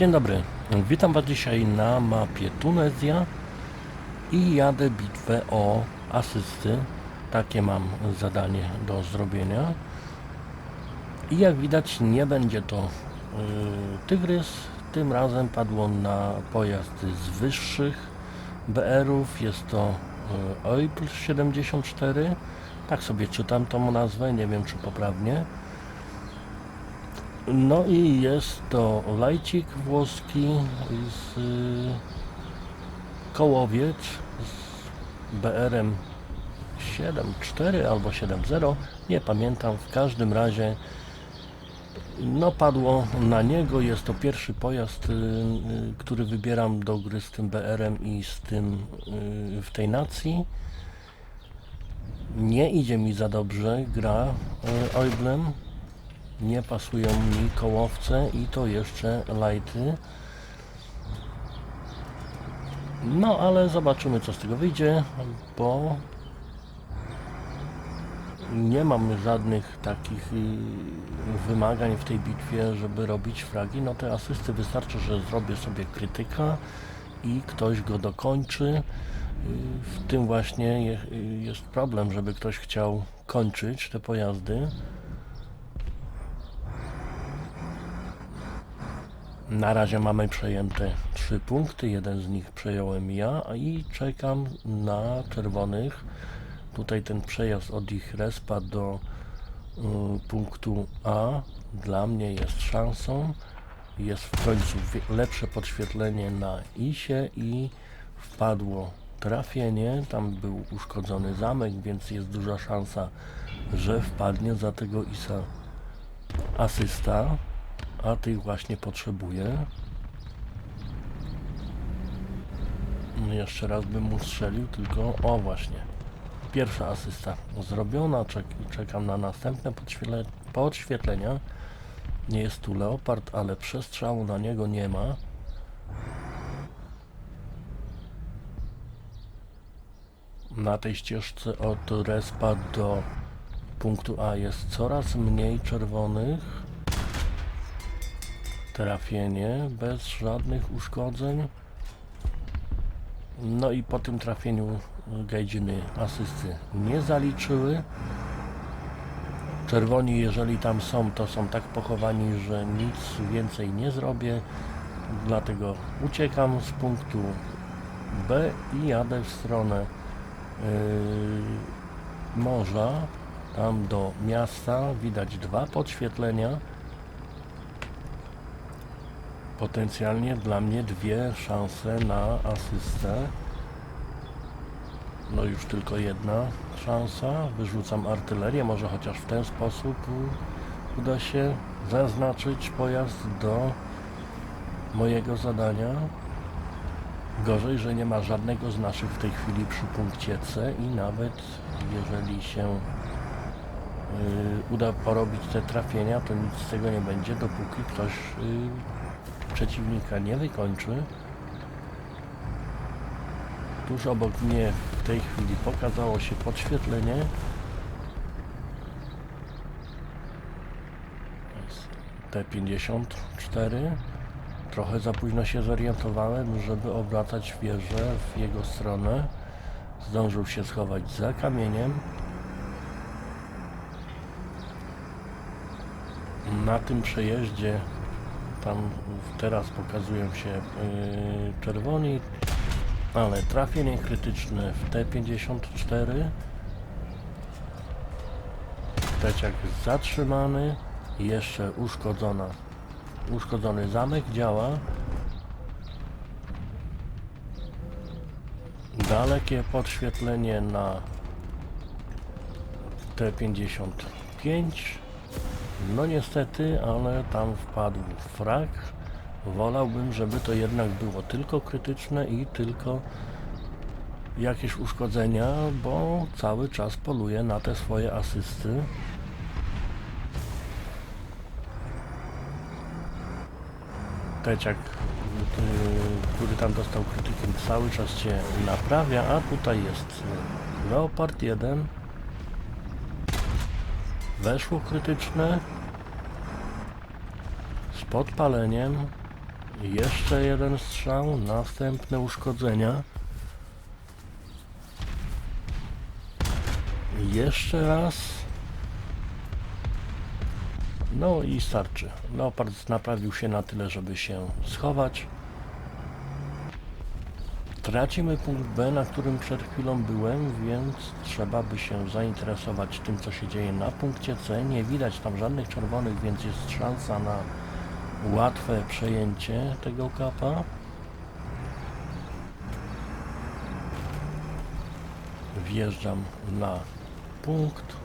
Dzień dobry, witam Was dzisiaj na mapie Tunezja i jadę bitwę o asysty. Takie mam zadanie do zrobienia. I jak widać nie będzie to y, Tygrys, tym razem padło na pojazd z wyższych BR-ów, jest to y, Oipl 74, tak sobie czytam tą nazwę, nie wiem czy poprawnie. No i jest to lajcik włoski z y, Kołowiec z BR-em 7.4 albo 7.0, nie pamiętam, w każdym razie no padło na niego, jest to pierwszy pojazd, y, y, który wybieram do gry z tym BR-em i z tym w tej nacji. Nie idzie mi za dobrze gra Oiblem, nie pasują mi kołowce i to jeszcze lighty. No ale zobaczymy co z tego wyjdzie, bo nie mam żadnych takich y, wymagań w tej bitwie, żeby robić fragi. No te asysty wystarczy, że zrobię sobie krytyka i ktoś go dokończy. Y, W tym właśnie y, jest problem, żeby ktoś chciał kończyć te pojazdy. Na razie mamy przejęte trzy punkty, jeden z nich przejąłem ja i czekam na czerwonych. Tutaj ten przejazd od ich respa do y, punktu A dla mnie jest szansą. Jest w końcu lepsze podświetlenie na ISie i wpadło trafienie. Tam był uszkodzony zamek, więc jest duża szansa, że wpadnie za tego ISa asysta a tych właśnie potrzebuję. No Jeszcze raz bym mu strzelił, tylko o właśnie. Pierwsza asysta zrobiona, czek, czekam na następne podświetle, podświetlenia. Nie jest tu leopard, ale przestrzału na niego nie ma. Na tej ścieżce od respa do punktu A jest coraz mniej czerwonych trafienie bez żadnych uszkodzeń. No i po tym trafieniu gejdziny asysty nie zaliczyły. Czerwoni, jeżeli tam są, to są tak pochowani, że nic więcej nie zrobię. Dlatego uciekam z punktu B i jadę w stronę yy, morza, tam do miasta. Widać dwa podświetlenia potencjalnie dla mnie dwie szanse na asystę. No już tylko jedna szansa. Wyrzucam artylerię, może chociaż w ten sposób uda się zaznaczyć pojazd do mojego zadania. Gorzej, że nie ma żadnego z naszych w tej chwili przy punkcie C i nawet jeżeli się yy, uda porobić te trafienia, to nic z tego nie będzie, dopóki ktoś yy, przeciwnika nie wykończy. Tuż obok mnie w tej chwili pokazało się podświetlenie. T54. Trochę za późno się zorientowałem, żeby obracać wieżę w jego stronę. Zdążył się schować za kamieniem. Na tym przejeździe tam teraz pokazują się yy, czerwoni, ale trafienie krytyczne w T54. Teciak zatrzymany, jeszcze uszkodzona, uszkodzony zamek działa. Dalekie podświetlenie na T55. No niestety, ale tam wpadł frak. Wolałbym, żeby to jednak było tylko krytyczne i tylko jakieś uszkodzenia, bo cały czas poluje na te swoje asysty. Teciak, yy, który tam dostał krytykiem, cały czas cię naprawia, a tutaj jest Leopard 1. Weszło krytyczne podpaleniem Jeszcze jeden strzał, następne uszkodzenia. Jeszcze raz. No i starczy. Leopard naprawił się na tyle, żeby się schować. Tracimy punkt B, na którym przed chwilą byłem, więc trzeba by się zainteresować tym, co się dzieje na punkcie C. Nie widać tam żadnych czerwonych, więc jest szansa na łatwe przejęcie tego kapa. Wjeżdżam na punkt.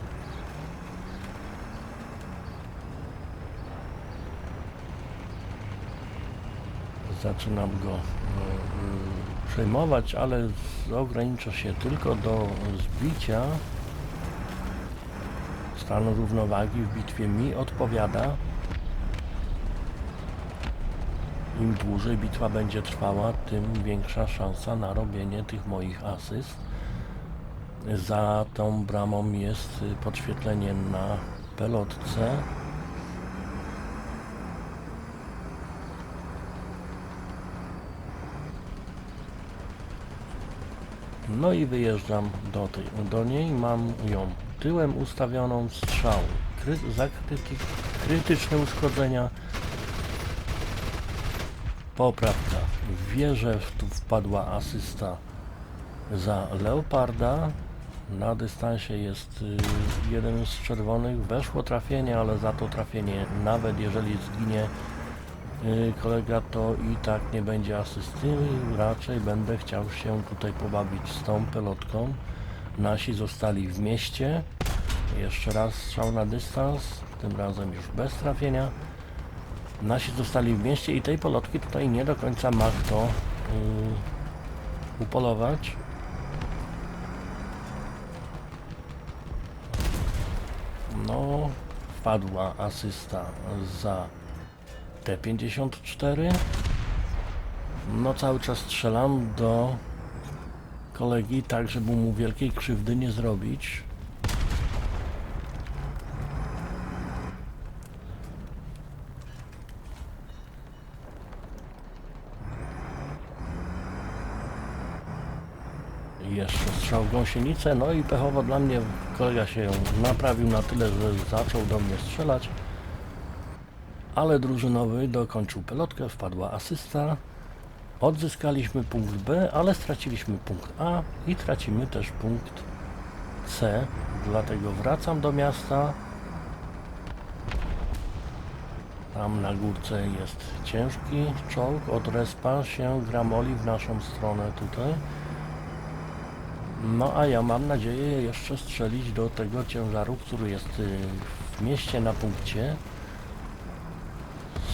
Zaczynam go e, e, przejmować, ale ogranicza się tylko do zbicia. Stan równowagi w bitwie mi odpowiada. Im dłużej bitwa będzie trwała, tym większa szansa na robienie tych moich asyst. Za tą bramą jest podświetlenie na pelotce. No i wyjeżdżam do, tej, do niej, mam ją tyłem ustawioną, strzał, kry, za kryty, krytyczne uszkodzenia, poprawka. W wieżę tu wpadła asysta za Leoparda. Na dystansie jest y, jeden z czerwonych. Weszło trafienie, ale za to trafienie, nawet jeżeli zginie y, kolega, to i tak nie będzie asysty. Raczej będę chciał się tutaj pobawić z tą pelotką. Nasi zostali w mieście. Jeszcze raz strzał na dystans, tym razem już bez trafienia. Nasi zostali w mieście i tej polotki tutaj nie do końca ma kto y, upolować. No, wpadła asysta za T54. No, cały czas strzelam do kolegi, tak żeby mu wielkiej krzywdy nie zrobić. Jeszcze strzał w gąsienicę, no i pechowo dla mnie kolega się naprawił na tyle, że zaczął do mnie strzelać. Ale drużynowy dokończył pelotkę, wpadła asysta. Odzyskaliśmy punkt B, ale straciliśmy punkt A i tracimy też punkt C. Dlatego wracam do miasta. Tam na górce jest ciężki czołg. Od respa się gramoli w naszą stronę tutaj. No a ja mam nadzieję jeszcze strzelić do tego ciężaru, który jest y, w mieście na punkcie.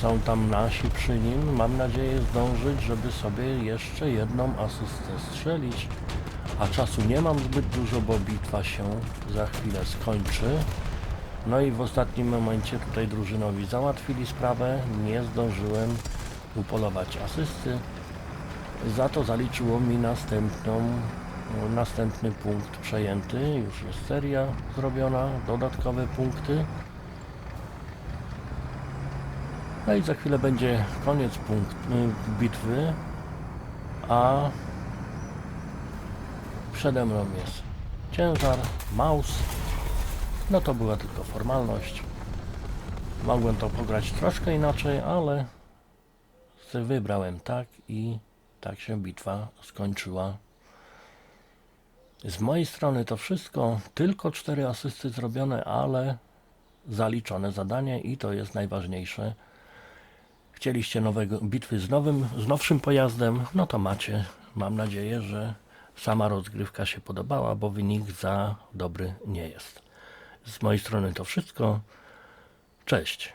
Są tam nasi przy nim. Mam nadzieję zdążyć, żeby sobie jeszcze jedną asystę strzelić. A czasu nie mam zbyt dużo, bo bitwa się za chwilę skończy. No i w ostatnim momencie tutaj drużynowi załatwili sprawę. Nie zdążyłem upolować asysty. Za to zaliczyło mi następną, następny punkt przejęty. Już jest seria zrobiona, dodatkowe punkty. No i za chwilę będzie koniec punkt, y, bitwy, a przede mną jest ciężar, maus. No to była tylko formalność. Mogłem to pograć troszkę inaczej, ale wybrałem tak i tak się bitwa skończyła. Z mojej strony to wszystko, tylko cztery asysty zrobione, ale zaliczone zadanie i to jest najważniejsze. Chcieliście nowego bitwy z nowym, z nowszym pojazdem, no to macie. Mam nadzieję, że sama rozgrywka się podobała, bo wynik za dobry nie jest. Z mojej strony to wszystko. Cześć.